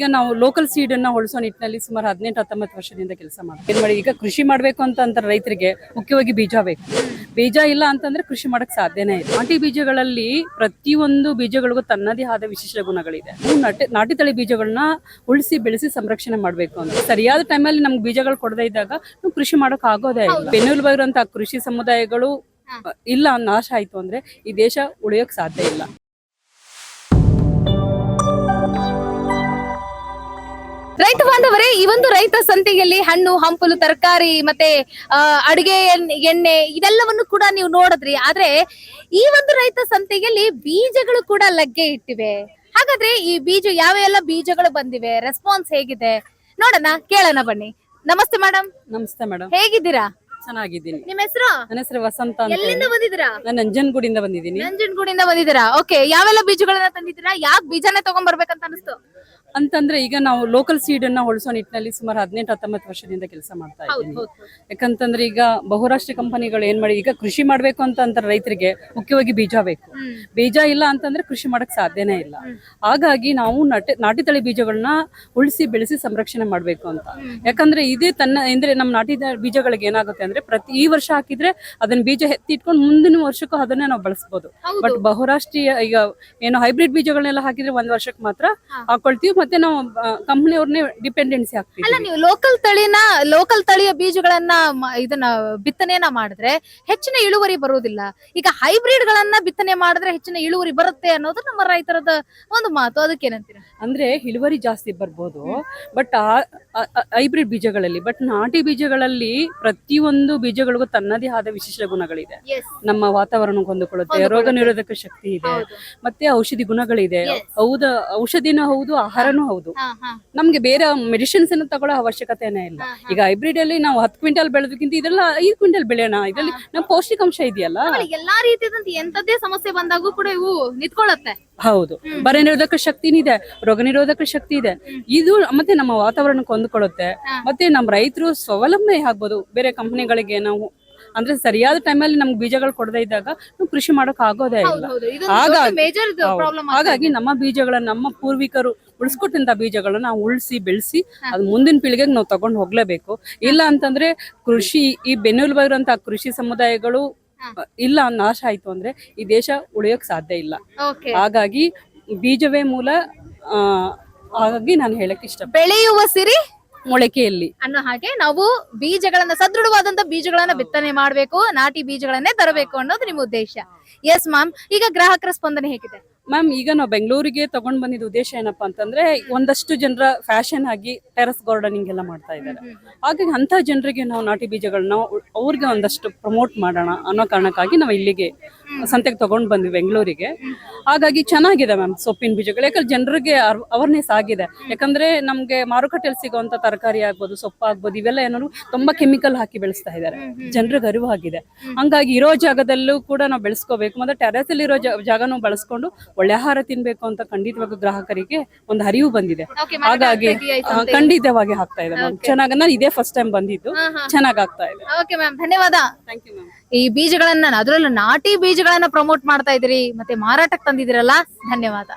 ಈಗ ನಾವು local seed ಅನ್ನ ಹೊಳಸೋ ನಿಟ್ಟಿನಲ್ಲಿ ಸುಮಾರು ಹದಿನೆಂಟು ಹತ್ತೊಂಬತ್ತು ವರ್ಷದಿಂದ ಕೆಲಸ ಮಾಡ್ತೀವಿ. ಏನ್ ಮಾಡಿ ಈಗ ಕೃಷಿ ಮಾಡ್ಬೇಕು ಅಂತ ಅಂದ್ರೆ ರೈತರಿಗೆ ಮುಖ್ಯವಾಗಿ ಬೀಜ ಬೇಕು. ಬೀಜ ಇಲ್ಲ ಅಂತಂದ್ರೆ ಕೃಷಿ ಮಾಡಕ್ ಸಾಧ್ಯನೇ ಇಲ್ಲ. ನಾಟಿ ಬೀಜಗಳಲ್ಲಿ ಪ್ರತಿಯೊಂದು ಬೀಜಗಳಿಗೂ ತನ್ನದೇ ಆದ ವಿಶಿಷ್ಟ ಗುಣಗಳಿದೆ. ನಾಟಿ ನಾಟಿ ತಳಿ ಬೀಜಗಳನ್ನ ಉಳಿಸಿ ಬೆಳೆಸಿ ಸಂರಕ್ಷಣೆ ಮಾಡ್ಬೇಕು ಅಂತ. ಸರಿಯಾದ ಟೈಮಲ್ಲಿ ನಮ್ಗೆ ಬೀಜಗಳು ಕೊಡದೇ ಇದ್ದಾಗ ನಾವು ಕೃಷಿ ಮಾಡಕ್ ಆಗೋದೇ ಇಲ್ಲ. ಬೆನ್ನೆಲುಬಾಗಿರುವಂತಹ ಕೃಷಿ ಸಮುದಾಯಗಳು ಇಲ್ಲ ನಾಶ ಆಯ್ತು ಅಂದ್ರೆ ಈ ದೇಶ ಉಳಿಯೋಕ್ ಸಾಧ್ಯ ಇಲ್ಲ. ರೈತ ಬಾಂಧವರೇ ಈ ಒಂದು ರೈತ ಸಂತೆಯಲ್ಲಿ ಹಣ್ಣು ಹಂಪಲು ತರಕಾರಿ ಮತ್ತೆ ಅಡುಗೆ ಎಣ್- ಎಣ್ಣೆ ಇದೆಲ್ಲವನ್ನು ಕೂಡ ನೀವು ನೋಡಿದ್ರಿ. ಆದ್ರೆ ಈ ಒಂದು ರೈತ ಸಂತೆಯಲ್ಲಿ ಬೀಜಗಳು ಕೂಡ ಲಗ್ಗೆ ಇಟ್ಟಿವೆ. ಹಾಗಾದ್ರೆ ಈ ಬೀಜ ಯಾವ ಎಲ್ಲ ಬೀಜಗಳು ಬಂದಿವೆ? ರೆಸ್ಪಾನ್ಸ್ ಹೇಗಿದೆ? ನೋಡೋಣ ಕೇಳೋಣ ಬನ್ನಿ. ನಮಸ್ತೆ ಮೇಡಮ್ ನಮಸ್ತೆ ಮೇಡಮ್ ಹೇಗಿದ್ದೀರಾ? ಚೆನ್ನಾಗಿದ್ದೀನಿ. ನಿಮ್ಮ ಹೆಸರು? ನನ್ನ ಹೆಸರು ವಸಂತ ಅಂತ ಎಲ್ಲಿಂದ. ಬಂದಿದ್ದೀರಾ? ನಾನು ನಂಜನಗೂಡಿಂದ ಬಂದಿದ್ದೀನಿ. ನಂಜನಗೂಡಿಂದ ಬಂದಿದ್ದೀರಾ? ಓಕೆ ಯಾವೆಲ್ಲ ಬೀಜಗಳನ್ನ ತಂದಿದ್ದೀರಾ? ಯಾಕೆ ಬೀಜನೇ ತಗೊಂಡ್ ಬರ್ಬೇಕಂತ ಅನಿಸ್ತು? ಅಂತಂದ್ರೆ ಈಗ ನಾವು ಲೋಕಲ್ ಸೀಡ್ ಅನ್ನ ಉಳಿಸೋ ನಿಟ್ಟಿನಲ್ಲಿ ಸುಮಾರು ಹದಿನೆಂಟು ಹತ್ತೊಂಬತ್ತು ವರ್ಷದಿಂದ ಕೆಲಸ ಮಾಡ್ತಾ ಇದ್ದೀವಿ ಯಾಕಂತಂದ್ರೆ ಈಗ ಬಹುರಾಷ್ಟ್ರೀಯ ಕಂಪನಿಗಳು ಏನ್ ಮಾಡಿ ಈಗ ಕೃಷಿ ಮಾಡ್ಬೇಕು ಅಂತ ಅಂತಾರೆ ರೈತರಿಗೆ ಮುಖ್ಯವಾಗಿ ಬೀಜ ಬೇಕು. ಬೀಜ ಇಲ್ಲ ಅಂತಂದ್ರೆ ಕೃಷಿ ಮಾಡಕ್ ಸಾಧ್ಯನೇ ಇಲ್ಲ. ಹಾಗಾಗಿ ನಾವು ನಾಟಿ ನಾಟಿ ತಳಿ ಬೀಜಗಳನ್ನ ಉಳಿಸಿ ಬೆಳೆಸಿ ಸಂರಕ್ಷಣೆ ಮಾಡ್ಬೇಕು ಅಂತ. ಯಾಕಂದ್ರೆ ಇದೇ ತನ್ನ ಅಂದ್ರೆ ನಮ್ಮ ನಾಟಿ ಬೀಜಗಳಿಗೆ ಏನಾಗುತ್ತೆ ಅಂದ್ರೆ ಪ್ರತಿ ಈ ವರ್ಷ ಹಾಕಿದ್ರೆ ಅದನ್ನ ಬೀಜ ಎತ್ತಿಟ್ಕೊಂಡು ಮುಂದಿನ ವರ್ಷಕ್ಕೂ ಅದನ್ನೇ ನಾವು ಬಳಸ್ಬೋದು. ಬಟ್ ಬಹುರಾಷ್ಟ್ರೀಯ ಈಗ ಏನು ಹೈಬ್ರಿಡ್ ಬೀಜಗಳನ್ನೆಲ್ಲ ಹಾಕಿದ್ರೆ ಒಂದ್ ವರ್ಷಕ್ಕೆ ಮಾತ್ರ ಹಾಕೊಳ್ತೀವಿ. ಮತ್ತೆ ನಾವು ಕಂಪ್ನಿಯವ್ರನ್ನೇ ಡಿಪೆಂಡೆನ್ಸಿ ಅಲ್ಲ ಹಾಕ್ತೀವಿ ನೀವು ಲೋಕಲ್ ತಳಿನ ಲೋಕಲ್ ತಳಿಯ ಬೀಜಗಳನ್ನ ಮ- ಇದನ್ನ ಬಿತ್ತನೆಯನ್ನ ಮಾಡಿದ್ರೆ ಹೆಚ್ಚಿನ ಇಳುವರಿ ಬರುವುದಿಲ್ಲ. ಈಗ ಹೈಬ್ರಿಡ್ ಗಳನ್ನ ಬಿತ್ತನೆ ಮಾಡಿದ್ರೆ ಹೆಚ್ಚಿನ ಇಳುವರಿ ಬರುತ್ತೆ ಅನ್ನೋದು ನಮ್ಮ ರೈತರದ ಒಂದು ಮಾತು. ಅದಕ್ಕೇನಂತೀರ ಅಂದ್ರೆ ಇಳುವರಿ ಜಾಸ್ತಿ ಬರ್ಬೋದು ಬಟ್ ಹೈಬ್ರಿಡ್ ಬೀಜಗಳಲ್ಲಿ ಬಟ್ ನಾಟಿ ಬೀಜಗಳಲ್ಲಿ ಪ್ರತಿಯೊಂದು ಬೀಜಗಳಿಗೂ ತನ್ನದೇ ಆದ ವಿಶಿಷ್ಟ ಗುಣಗಳಿದೆ. ನಮ್ಮ ವಾತಾವರಣ ಹೊಂದಿಕೊಳ್ಳುತ್ತೆ ರೋಗ ನಿರೋಧಕ ಶಕ್ತಿ ಇದೆ ಮತ್ತೆ ಔಷಧಿ ಗುಣಗಳಿದೆ. ಹೌದು ಔಷಧಿನೂ ಹೌದು ಆಹಾರನೂ ಹೌದು. ನಮ್ಗೆ ಬೇರೆ ಮೆಡಿಸಿನ್ಸ್ ಅನ್ನು ತಗೊಳ್ಳೋ ಅವಶ್ಯಕತೆನೇ ಇಲ್ಲ. ಈಗ ಹೈಬ್ರಿಡ್ ಅಲ್ಲಿ ನಾವು ಹತ್ತು ಕ್ವಿಂಟಲ್ ಬೆಳೆದಕ್ಕಿಂತ ಇದೆಲ್ಲ ಐದು ಕ್ವಿಂಟಲ್ ಬೆಳೆಯೋಣ ಇದರಲ್ಲಿ ನಮ್ಮ ಪೌಷ್ಟಿಕಾಂಶ ಇದೆಯಲ್ಲ? ಎಲ್ಲಾ ರೀತಿಯಾದಂತ ಎಂತದೇ ಸಮಸ್ಯೆ ಬಂದಾಗೂ ಕೂಡ ಇವು ನಿಂತ್ಕೊಳ್ಳುತ್ತೆ. ಹೌದು. ಬರ ನಿರೋಧಕ ಶಕ್ತಿನೂ ಇದೆ ರೋಗ ನಿರೋಧಕ ಶಕ್ತಿ ಇದೆ. ಇದು ಮತ್ತೆ ನಮ್ಮ ವಾತಾವರಣಕ್ಕೆ ಹೊಂದ್ಕೊಳ್ಳುತ್ತೆ ಮತ್ತೆ ನಮ್ಮ ರೈತರು ಸ್ವಾವಲಂಬನೆ ಆಗ್ಬೋದು. ಬೇರೆ ಕಂಪನಿಗಳಿಗೆ ನಾವು ಅಂದ್ರೆ ಸರಿಯಾದ ಟೈಮಲ್ಲಿ ನಮ್ಗೆ ಬೀಜಗಳು ಕೊಡದೇ ಇದ್ದಾಗ ನಾವು ಕೃಷಿ ಮಾಡೋಕೆ ಆಗೋದೇ ಇಲ್ಲ. ಹಾಗಾಗಿ- ನಮ್ಮ ಬೀಜಗಳನ್ನ ನಮ್ಮ ಪೂರ್ವಿಕರು ಉಳಿಸ್ಕೊಟ್ಟಂತ ಬೀಜಗಳನ್ನ ನಾವು ಉಳಿಸಿ ಬೆಳೆಸಿ ಅದು ಮುಂದಿನ ಪೀಳಿಗೆಗೆ ನಾವು ತಗೊಂಡು ಹೋಗ್ಲೇಬೇಕು. ಇಲ್ಲ ಅಂತಂದ್ರೆ ಕೃಷಿ ಈ ಬೆನ್ನೆಲುಬಾಗಿರುವಂತಹ ಕೃಷಿ ಸಮುದಾಯಗಳು. ಇಲ್ಲ ನಾಶ ಆಯ್ತು ಅಂದ್ರೆ ಈ ದೇಶ ಉಳಿಯೋಕ್ ಸಾಧ್ಯ ಇಲ್ಲ. ಹಾಗಾಗಿ ಬೀಜವೇ ಮೂಲ ಹಾಗಾಗಿ ನಾನು ಹೇಳಕ್ ಇಷ್ಟ ಬೆಳೆಯುವ ಸಿರಿ ಮೊಳಕೆಯಲ್ಲಿ. ಅನ್ನೋ ಹಾಗೆ ನಾವು ಬೀಜಗಳನ್ನ ಸದೃಢವಾದಂತ ಬೀಜಗಳನ್ನ ಬಿತ್ತನೆ ಮಾಡಬೇಕು ನಾಟಿ ಬೀಜಗಳನ್ನೇ ತರಬೇಕು ಅನ್ನೋದು ನಿಮ್ಮ ಉದ್ದೇಶ. ಎಸ್ ಮ್ಯಾಮ್ ಈಗ ಗ್ರಾಹಕರ ಸ್ಪಂದನೆ ಹೇಗಿದೆ? ಮ್ಯಾಮ್ ಈಗ ನಾವು ಬೆಂಗಳೂರಿಗೆ ತಗೊಂಡ್ ಬಂದಿದ್ದ ಉದ್ದೇಶ ಏನಪ್ಪಾ ಅಂತಂದ್ರೆ ಒಂದಷ್ಟು ಜನರ ಫ್ಯಾಷನ್ ಆಗಿ ಟೆರಸ್ ಗಾರ್ಡನಿಂಗ್ ಎಲ್ಲ ಮಾಡ್ತಾ ಇದ್ದಾರೆ. ಹಾಗಾಗಿ ಅಂತ ಜನರಿಗೆ ನಾವು ನಾಟಿ ಬೀಜಗಳನ್ನ ಅವ್ರಿಗೆ ಒಂದಷ್ಟು ಪ್ರಮೋಟ್ ಮಾಡೋಣ ಅನ್ನೋ ಕಾರಣಕ್ಕಾಗಿ ನಾವು ಇಲ್ಲಿಗೆ ಸಂತೆಗೆ ತಗೊಂಡ್ ಬಂದ್ವಿ ಬೆಂಗಳೂರಿಗೆ. ಹಾಗಾಗಿ ಚೆನ್ನಾಗಿದೆ ಮ್ಯಾಮ್ ಸೊಪ್ಪಿನ ಬೀಜಗಳು. ಯಾಕಂದ್ರೆ ಜನರಿಗೆ ಅವೇರ್ನೆಸ್ ಆಗಿದೆ. ಯಾಕಂದ್ರೆ ನಮ್ಗೆ ಮಾರುಕಟ್ಟೆಯಲ್ಲಿ ಸಿಗುವಂತ ತರಕಾರಿ ಆಗ್ಬೋದು ಸೊಪ್ಪು ಆಗ್ಬೋದು ಇವೆಲ್ಲ ಏನಾದ್ರು ತುಂಬಾ ಕೆಮಿಕಲ್ ಹಾಕಿ ಬೆಳೆಸ್ತಾ ಇದ್ದಾರೆ. ಜನರಿಗೆ ಅರಿವು ಆಗಿದೆ. ಹಂಗಾಗಿ ಇರೋ ಜಾಗದಲ್ಲೂ ಕೂಡ ನಾವು ಬೆಳೆಸ್ಕೋಬೇಕು. ಮತ್ತೆ ಟೆರೆಸ್ ಅಲ್ಲಿ ಇರೋ ಜಾಗನೂ ಬಳಸ್ಕೊಂಡು ಒಳ್ಳೆ ಆಹಾರ ತಿನ್ಬೇಕು ಅಂತ ಖಂಡಿತವಾಗೂ ಗ್ರಾಹಕರಿಗೆ ಒಂದು ಅರಿವು ಬಂದಿದೆ. ಹಾಗಾಗಿ ಖಂಡಿತವಾಗಿ ಹಾಕ್ತಾ ಇದೆ ಮ್ಯಾಮ್. ಚೆನ್ನಾಗಿ ನಾನು ಇದೇ ಫಸ್ಟ್ ಟೈಮ್ ಬಂದಿದ್ದು. ಚೆನ್ನಾಗ್ ಆಗ್ತಾ ಇದೆ. ಧನ್ಯವಾದ. ಥ್ಯಾಂಕ್ ಯು ಮ್ಯಾಮ್ ಈ ಬೀಜಗಳನ್ನ ಅದರಲ್ಲೂ ನಾಟಿ ಬೀಜಗಳನ್ನ ಪ್ರಮೋಟ್ ಮಾಡ್ತಾ ಇದ್ರಿ ಮತ್ತೆ ಮಾರಾಟಕ್ಕೆ ತಂದಿದಿರಲ್ಲ ಧನ್ಯವಾದ.